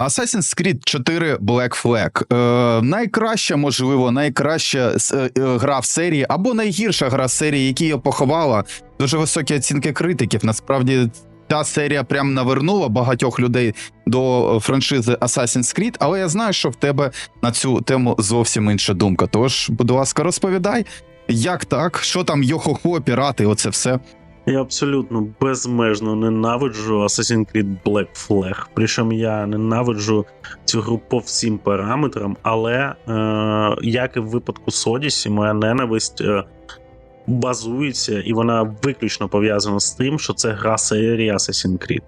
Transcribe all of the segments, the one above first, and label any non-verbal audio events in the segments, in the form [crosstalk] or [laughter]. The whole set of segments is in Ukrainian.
Assassin's Creed 4 Black Flag. Е, найкраща, можливо, найкраща е, е, гра в серії, або найгірша гра в серії, які її поховала. Дуже високі оцінки критиків. Насправді, та серія прям навернула багатьох людей до франшизи Assassin's Creed, але я знаю, що в тебе на цю тему зовсім інша думка. Тож, будь ласка, розповідай, як так, що там йохохо, пірати, оце все. Я абсолютно безмежно ненавиджу Assassin's Creed Black Flag. Причому я ненавиджу цю гру по всім параметрам, але е, як і в випадку з Odyssey, моя ненависть е, базується і вона виключно пов'язана з тим, що це гра серії Assassin's Creed.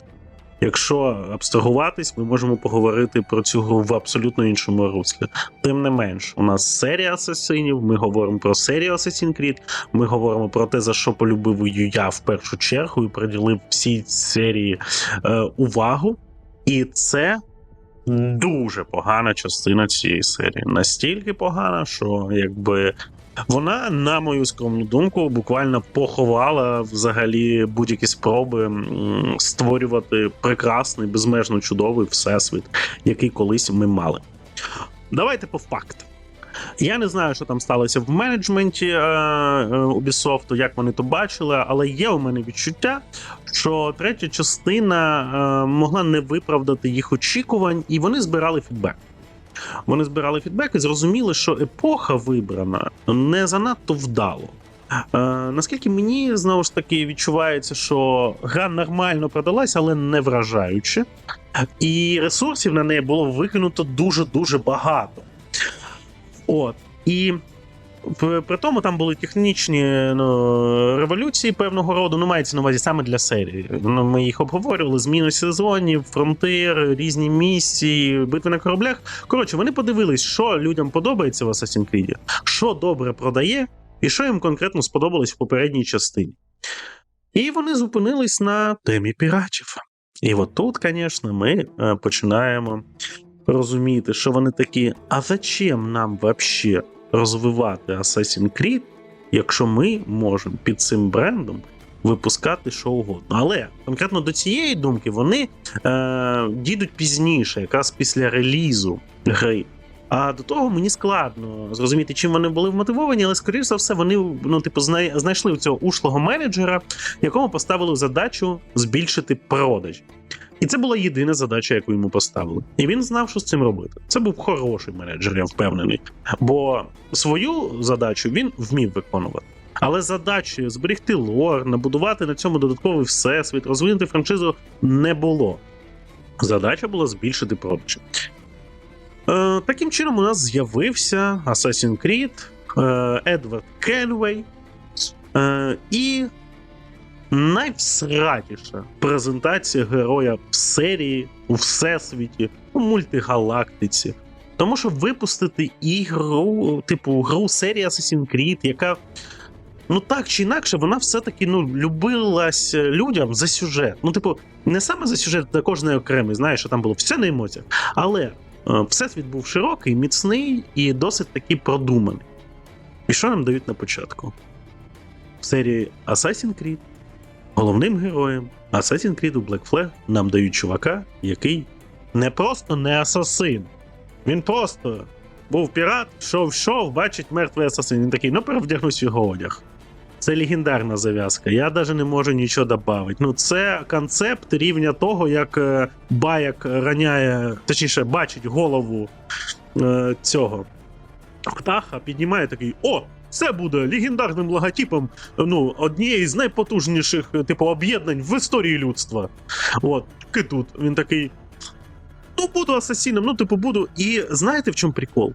Якщо абстрагуватись, ми можемо поговорити про цю гру в абсолютно іншому руслі. Тим не менш, у нас серія асасинів, ми говоримо про серію Assassin's Creed, ми говоримо про те, за що полюбив я в першу чергу і приділив всій серії е, увагу. І це дуже погана частина цієї серії. Настільки погана, що якби. Вона, на мою скромну думку, буквально поховала взагалі будь-які спроби створювати прекрасний, безмежно чудовий всесвіт, який колись ми мали. Давайте по факту. Я не знаю, що там сталося в менеджменті е, е, Ubisoft, як вони то бачили, але є у мене відчуття, що третя частина е, могла не виправдати їх очікувань, і вони збирали фідбек. Вони збирали фідбек і зрозуміли, що епоха вибрана не занадто вдало. Е, наскільки мені знову ж таки відчувається, що гра нормально продалась, але не вражаюче, і ресурсів на неї було викинуто дуже дуже багато. От. І при, тому там були технічні ну, революції певного роду, ну мається на увазі саме для серії. Ну, ми їх обговорювали: зміни сезонів, фронтир, різні місії, битви на кораблях. Коротше, вони подивились, що людям подобається в Assassin's Creed, що добре продає, і що їм конкретно сподобалось в попередній частині. І вони зупинились на темі піратів. І от тут, звісно, ми е, починаємо розуміти, що вони такі: а зачем нам вообще розвивати Assassin's Creed, якщо ми можемо під цим брендом випускати що угодно. Але конкретно до цієї думки вони е, дійдуть пізніше, якраз після релізу гри. А до того мені складно зрозуміти, чим вони були вмотивовані, але скоріш за все, вони ну, типу, знай- знайшли цього ушлого менеджера, якому поставили задачу збільшити продаж. І це була єдина задача, яку йому поставили. І він знав, що з цим робити. Це був хороший менеджер, я впевнений. Бо свою задачу він вмів виконувати. Але задачі зберегти лор, набудувати на цьому додатковий всесвіт, розвинути франшизу не було. Задача була збільшити продажі. Е, таким чином, у нас з'явився Assassin's Creed, е, Едвард Кенвей е, і найвсратіша презентація героя в серії, у всесвіті, у мультигалактиці. Тому що випустити ігру, типу, гру серії Assassin's Creed, яка. Ну так чи інакше, вона все-таки ну, любилась людям за сюжет. Ну, типу, не саме за сюжет для кожної окремий, знаєш, що там було все на емоціях. Але е, всесвіт був широкий, міцний і досить таки продуманий. І що нам дають на початку? В серії Assassin's Creed головним героєм Assassin's Creed у Black Flag нам дають чувака, який не просто не асасин. Він просто був пірат, йшов, бачить мертвий асасин. Він такий, ну перевдягнусь його одяг. Це легендарна зав'язка. Я навіть не можу нічого додати. Ну, це концепт рівня того, як е, Баяк раняє, точніше, бачить голову е, цього птаха, піднімає такий: О! Це буде легендарним логотипом ну, однієї з найпотужніших типу об'єднань в історії людства. От, і тут він такий. Ну, буду асасіном, ну, типу, буду. І знаєте, в чому прикол?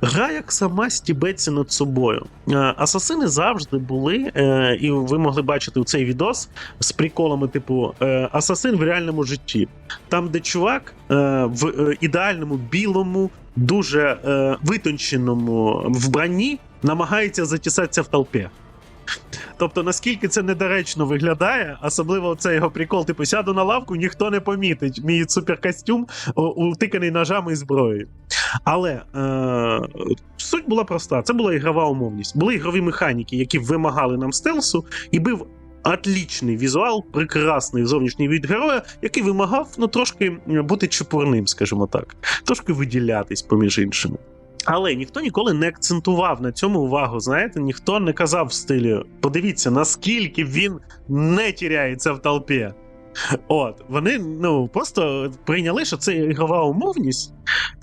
Гра як сама стібеться над собою. Е, Асасини завжди були, е, і ви могли бачити у цей відос з приколами, типу, е, асасин в реальному житті. Там, де чувак в ідеальному білому, дуже витонченому вбранні намагається затісатися в толпі. Тобто, наскільки це недоречно виглядає, особливо цей його прикол, типу, сяду на лавку, ніхто не помітить. Мій суперкостюм утиканий ножами і зброєю. Але е, суть була проста: це була ігрова умовність. Були ігрові механіки, які вимагали нам стелсу, і був отлічний візуал, прекрасний зовнішній від героя, який вимагав ну, трошки бути чепурним, скажімо так, трошки виділятись поміж іншими. Але ніхто ніколи не акцентував на цьому увагу. Знаєте, ніхто не казав в стилі: подивіться, наскільки він не тіряється в толпі. От, вони ну просто прийняли, що це ігрова умовність,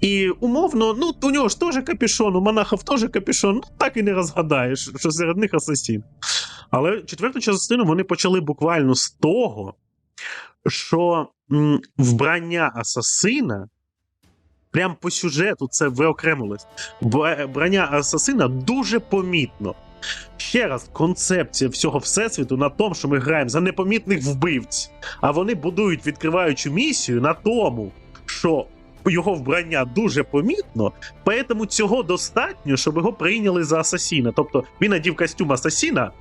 і умовно, ну у нього ж теж капюшон, у монахов теж капюшон, ну так і не розгадаєш, що серед них асасін. Але четверту частину вони почали буквально з того, що вбрання асасина. Прям по сюжету це виокремилось. Бра- Брання асасина дуже помітно. Ще раз, концепція всього всесвіту на тому, що ми граємо за непомітних вбивць, а вони будують відкриваючу місію на тому, що його вбрання дуже помітно, поэтому цього достатньо, щоб його прийняли за асасіна. Тобто він надів костюм асасіна,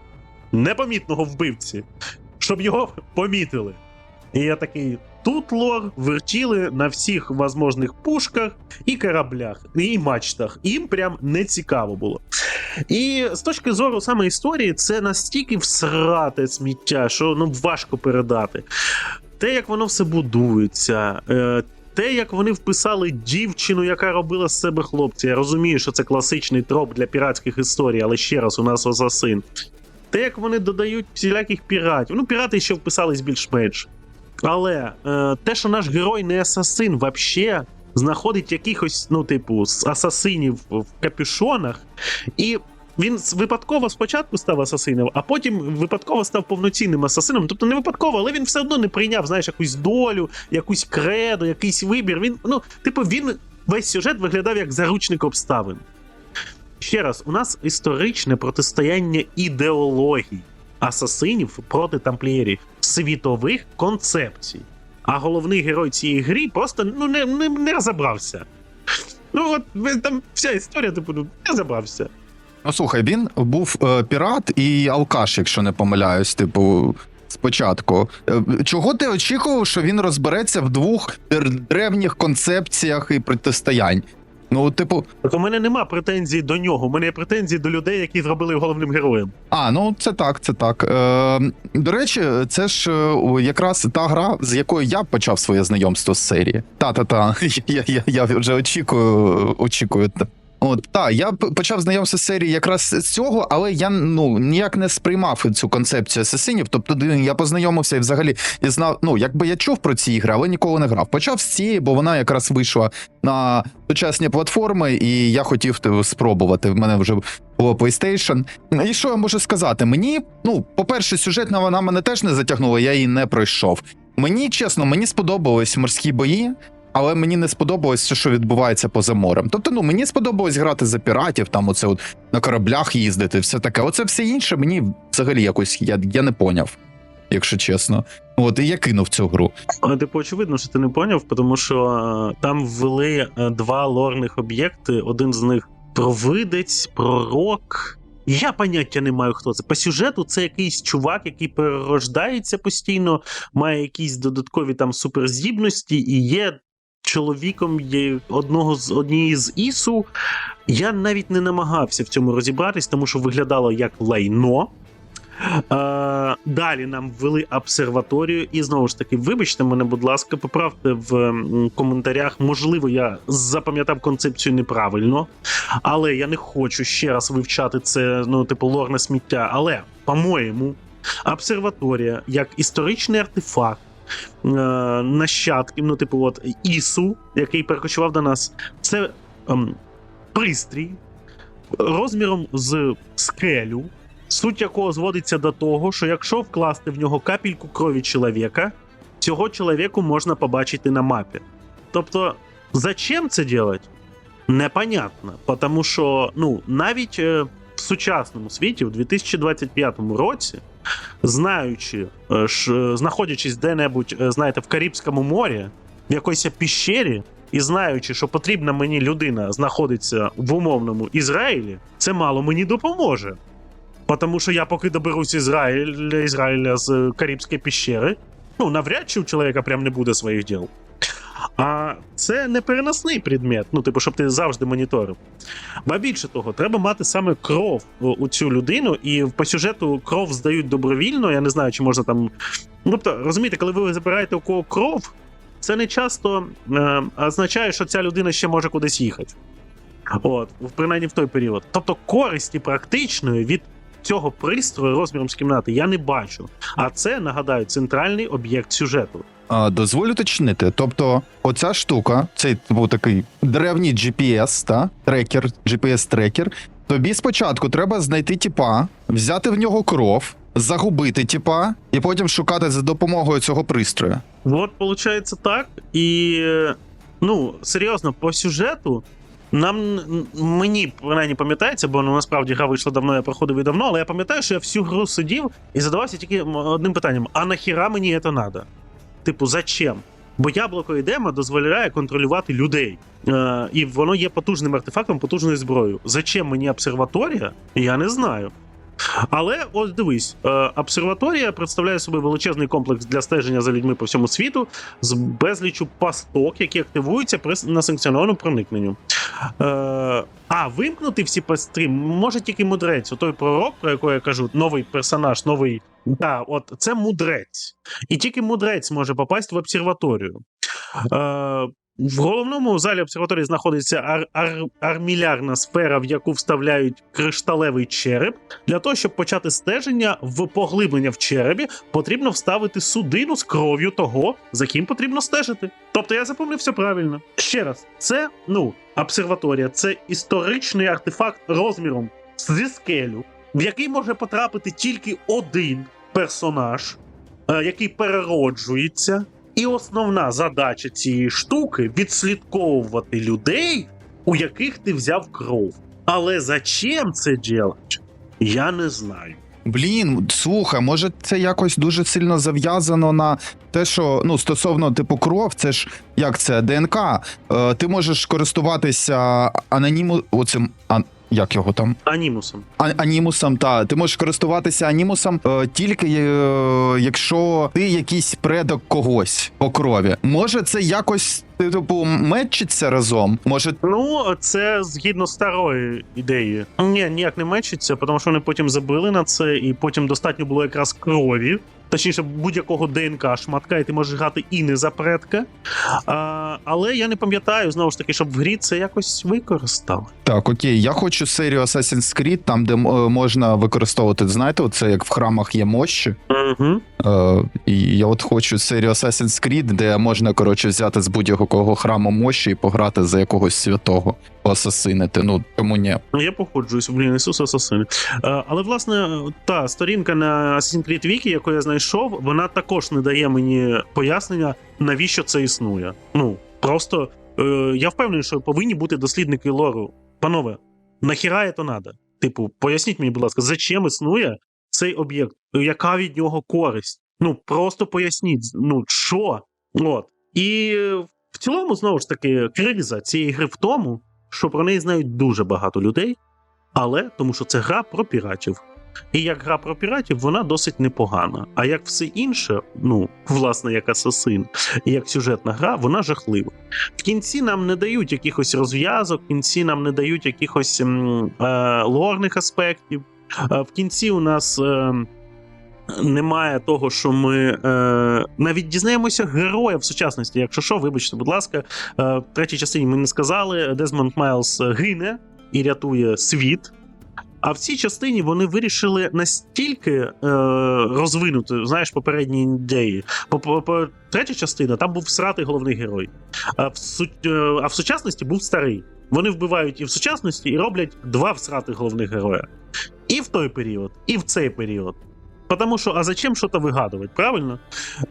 непомітного вбивці, щоб його помітили. І я такий. Тут лор вертіли на всіх возможних пушках і кораблях, і мачтах. Їм прям не цікаво було. І з точки зору саме історії, це настільки всрате сміття, що ну важко передати. Те, як воно все будується, е, те, як вони вписали дівчину, яка робила з себе хлопця. Я розумію, що це класичний троп для піратських історій, але ще раз, у нас асасин. Те, як вони додають всіляких піратів. Ну, пірати ще вписались більш-менш. Але е, те, що наш герой не асасин, вообще знаходить якихось, ну, типу, асасинів в капюшонах, і він випадково спочатку став асасином, а потім випадково став повноцінним асасином. Тобто не випадково, але він все одно не прийняв, знаєш, якусь долю, якусь кредо, якийсь вибір. Він, ну, типу, він весь сюжет виглядав як заручник обставин. Ще раз, у нас історичне протистояння ідеологій асасинів проти тамплієрів, світових концепцій. А головний герой цієї гри просто ну, не, не, не розібрався. Ну, от там вся історія, типу, ну, не розібрався. Ну слухай, він був е, пірат і алкаш, якщо не помиляюсь, типу. Спочатку, Е, чого ти очікував, що він розбереться в двох древніх концепціях і протистоянь? Ну, типу, Так у мене нема претензій до нього. У мене є претензії до людей, які зробили його головним героєм. А, ну це так, це так. Е, до речі, це ж е, якраз та гра, з якою я почав своє знайомство з серії. Та-та-та. [laughs] Я, я, я вже очікую, очікую. От, та, я почав знайомство з серії якраз з цього, але я ну ніяк не сприймав цю концепцію асасинів. Тобто я познайомився і взагалі і знав, ну якби я чув про ці ігри, але ніколи не грав. Почав з цієї, бо вона якраз вийшла на сучасні платформи, і я хотів типу, спробувати. В мене вже було PlayStation. І що я можу сказати? Мені, ну, по-перше, сюжетна вона мене теж не затягнула, я її не пройшов. Мені чесно, мені сподобались морські бої. Але мені не сподобалось що відбувається поза морем. Тобто, ну мені сподобалось грати за піратів, там оце от на кораблях їздити, все таке. Оце все інше мені взагалі якось я, я не поняв, якщо чесно. От і я кинув цю гру. Але, Типу, очевидно, що ти не поняв, тому що е, там ввели е, два лорних об'єкти. Один з них провидець, пророк. Я поняття не маю, хто це. По сюжету це якийсь чувак, який перерождається постійно, має якісь додаткові там суперздібності і є чоловіком одного з однієї з Ісу. Я навіть не намагався в цьому розібратись, тому що виглядало як лайно. Е, далі нам ввели обсерваторію, і знову ж таки, вибачте мене, будь ласка, поправте в коментарях. Можливо, я запам'ятав концепцію неправильно, але я не хочу ще раз вивчати це, ну, типу, лорне сміття. Але, по-моєму, обсерваторія як історичний артефакт. Е, Нащадків, ну, типу, от Ісу, який перекочував до нас, це ем, пристрій розміром з скелю, суть якого зводиться до того, що якщо вкласти в нього капельку крові чоловіка, цього чоловіку можна побачити на мапі. Тобто, зачем це делать? Непонятно. Тому що ну, навіть е, в сучасному світі, в 2025 році, знаючи, е, знаходячись де-небудь, е, знаєте, в Карибському морі, в якоїсь піщері, і знаючи, що потрібна мені людина знаходиться в умовному Ізраїлі, це мало мені допоможе. Тому що я поки доберусь Ізраїля, Ізраїля з е, Карибської піщери, ну, навряд чи у чоловіка прям не буде своїх діл. А це не переносний предмет, ну, типу, щоб ти завжди моніторив. Ба більше того, треба мати саме кров у, цю людину, і по сюжету кров здають добровільно. Я не знаю, чи можна там. Ну, тобто, розумієте, коли ви забираєте у кого кров, це не часто е, означає, що ця людина ще може кудись їхати. От, принаймні в той період. Тобто користі практичної від цього пристрою розміром з кімнати я не бачу. А це, нагадаю, центральний об'єкт сюжету. А, дозволю уточнити. Тобто, оця штука, цей був такий древній GPS, та трекер, GPS-трекер. Тобі спочатку треба знайти тіпа, взяти в нього кров, загубити тіпа, і потім шукати за допомогою цього пристрою. От, виходить так. І ну, серйозно, по сюжету. Нам мені принаймні пам'ятається, бо ну, насправді гра вийшла давно, я проходив і давно, але я пам'ятаю, що я всю гру сидів і задавався тільки одним питанням: а нахіра мені це треба? Типу, зачем? Бо яблуко ідема дозволяє контролювати людей. Е, і воно є потужним артефактом, потужною зброєю. Зачем мені обсерваторія? Я не знаю. Але ось дивись, е, обсерваторія представляє собою величезний комплекс для стеження за людьми по всьому світу з безлічу пасток, які активуються при несанкціонованому проникненню. Е, а вимкнути всі пастри може тільки мудрець. Той пророк, про якого я кажу, новий персонаж, новий. Да, от це мудрець. І тільки мудрець може попасти в обсерваторію. Е, в головному залі обсерваторії знаходиться ар- ар- армілярна сфера, в яку вставляють кришталевий череп. Для того, щоб почати стеження в поглиблення в черепі, потрібно вставити судину з кров'ю того, за ким потрібно стежити. Тобто я запомнив все правильно. Ще раз, це ну обсерваторія, це історичний артефакт розміром зі скелю, в який може потрапити тільки один персонаж, е, який перероджується. І основна задача цієї штуки відслідковувати людей, у яких ти взяв кров. Але зачем це делать, я не знаю. Блін, слухай, може це якось дуже сильно зав'язано на те, що ну стосовно типу кров, це ж як це ДНК. Е, ти можеш користуватися аноніму оцим. А, як його там? Анімусом. А, анімусом, та ти можеш користуватися анімусом е, тільки е, якщо ти якийсь предок когось по крові. Може, це якось типу мечиться разом? Може, Ну, це згідно старої ідеї. Ні, ніяк не мечиться, тому що вони потім забили на це, і потім достатньо було якраз крові. Точніше, будь-якого ДНК шматка, і ти можеш грати і не за предка. А, але я не пам'ятаю, знову ж таки, щоб в грі це якось використали. Так, окей, я хочу серію Assassin's Creed, там, де е, можна використовувати, знаєте, оце як в храмах є мощі. Угу. Е, і я от хочу серію Assassin's Creed, де можна, коротше, взяти з будь-якого храму мощі і пограти за якогось святого, поасасинити. Ну, тому ні. Ну, я походжуюсь, блін, Ісус Асасини. Е, але, власне, та сторінка на Assassin's Creed Wiki, яку я знайшов, вона також не дає мені пояснення, навіщо це існує. Ну, просто е, я впевнений, що повинні бути дослідники лору. Панове, нахіра то надо? Типу, поясніть мені, будь ласка, зачем існує цей об'єкт? Яка від нього користь? Ну, просто поясніть, ну, що? От. І в цілому, знову ж таки, криза цієї гри в тому, що про неї знають дуже багато людей, але тому що це гра про піратів. І як гра про піратів, вона досить непогана. А як все інше, ну, власне, як асасин, і як сюжетна гра, вона жахлива. В кінці нам не дають якихось розв'язок, в кінці нам не дають якихось е, лорних аспектів. Е, в кінці у нас. Е, немає того, що ми е, навіть дізнаємося героя в сучасності. Якщо що, вибачте, будь ласка, е, в третій частині ми не сказали, Дезмонд Майлз гине і рятує світ. А в цій частині вони вирішили настільки е, розвинути, знаєш, попередні ідеї. По, по, по третя частина там був сратий головний герой. А в, су, е, а в сучасності був старий. Вони вбивають і в сучасності, і роблять два всратих головних героя. І в той період, і в цей період. Потому що, а зачем щось вигадувати, правильно?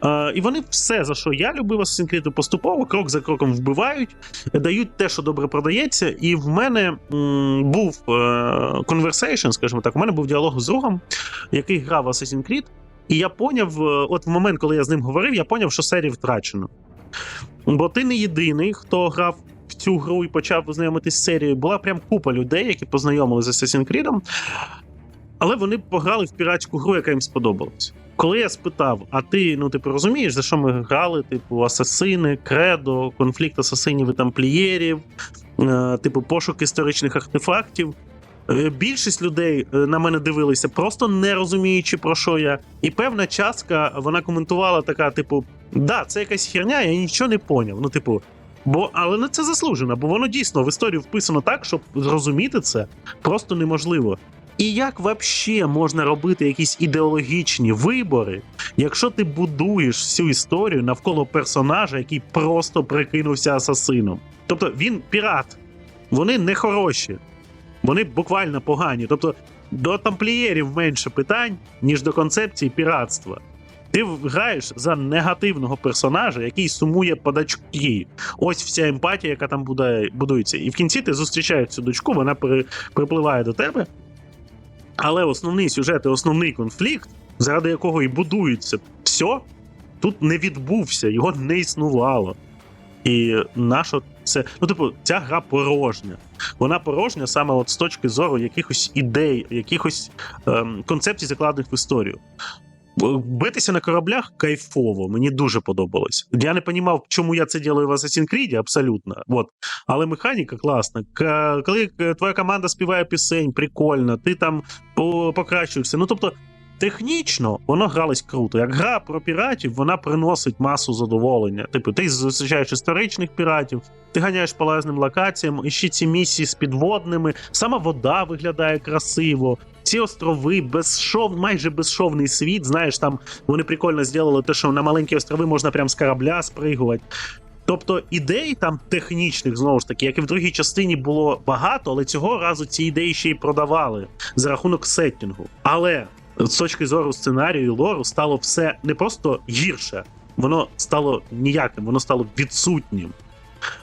Е, і вони все, за що я любив Assassin's поступово, крок за кроком вбивають, дають те, що добре продається. І в мене м, був е, conversation, скажімо так, у мене був діалог з другом, який грав в Assassin's Creed, і я поняв, е, от в момент, коли я з ним говорив, я поняв, що серію втрачено. Бо ти не єдиний, хто грав в цю гру і почав знайомитись з серією. Була прям купа людей, які познайомилися з Assassin's Creed, але вони пограли в піратську гру, яка їм сподобалась. коли я спитав, а ти ну типу розумієш, за що ми грали? Типу, асасини, кредо, конфлікт асасинів і тамплієрів, е, типу, пошук історичних артефактів. Е, Більшість людей е, на мене дивилися, просто не розуміючи про що я. І певна частка вона коментувала така: типу, да, це якась херня, я нічого не поняв. Ну, типу, бо але не це заслужено, бо воно дійсно в історію вписано так, щоб зрозуміти це просто неможливо. І як взагалі можна робити якісь ідеологічні вибори, якщо ти будуєш всю історію навколо персонажа, який просто прикинувся асасином? Тобто він пірат, вони не хороші, вони буквально погані. Тобто до тамплієрів менше питань, ніж до концепції піратства. Ти граєш за негативного персонажа, який сумує по дочки. Ось вся емпатія, яка там буде, будується. І в кінці ти зустрічаєш цю дочку, вона при, припливає до тебе. Але основний сюжет і основний конфлікт, заради якого і будується все, тут не відбувся, його не існувало. І наша це. Ну, типу, ця гра порожня. Вона порожня саме от з точки зору якихось ідей, якихось ем, концепцій, закладених в історію. Б- Битися на кораблях кайфово, мені дуже подобалось. Я не розумів, чому я це ділаю в Assassin's Creed, абсолютно. От. Але механіка класна. Коли е, твоя команда співає пісень, прикольно, ти там покращуєшся. Ну тобто, технічно воно гралось круто. Як гра про піратів, вона приносить масу задоволення. Типу, ти зустрічаєш історичних піратів, ти ганяєш по лазним локаціям, і ще ці місії з підводними, сама вода виглядає красиво. Ці острови, безшов, майже безшовний світ. Знаєш, там вони прикольно зробили те, що на маленькі острови можна прям з корабля спригувати. Тобто ідей там технічних, знову ж таки, як і в другій частині було багато, але цього разу ці ідеї ще й продавали за рахунок сеттінгу. Але з точки зору сценарію і лору стало все не просто гірше, воно стало ніяким, воно стало відсутнім.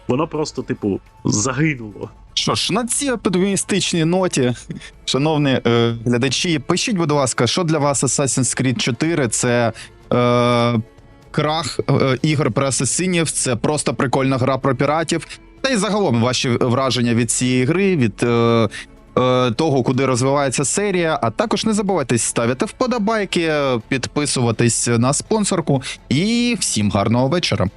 Воно просто, типу, загинуло. Що ж, на цій оптимістичній ноті, шановні е, глядачі, пишіть, будь ласка, що для вас Assassin's Creed 4 це е, крах е, ігор про асасинів, це просто прикольна гра про піратів. Та й загалом ваші враження від цієї гри, від е, того, куди розвивається серія. А також не забувайте ставити вподобайки, підписуватись на спонсорку. І всім гарного вечора.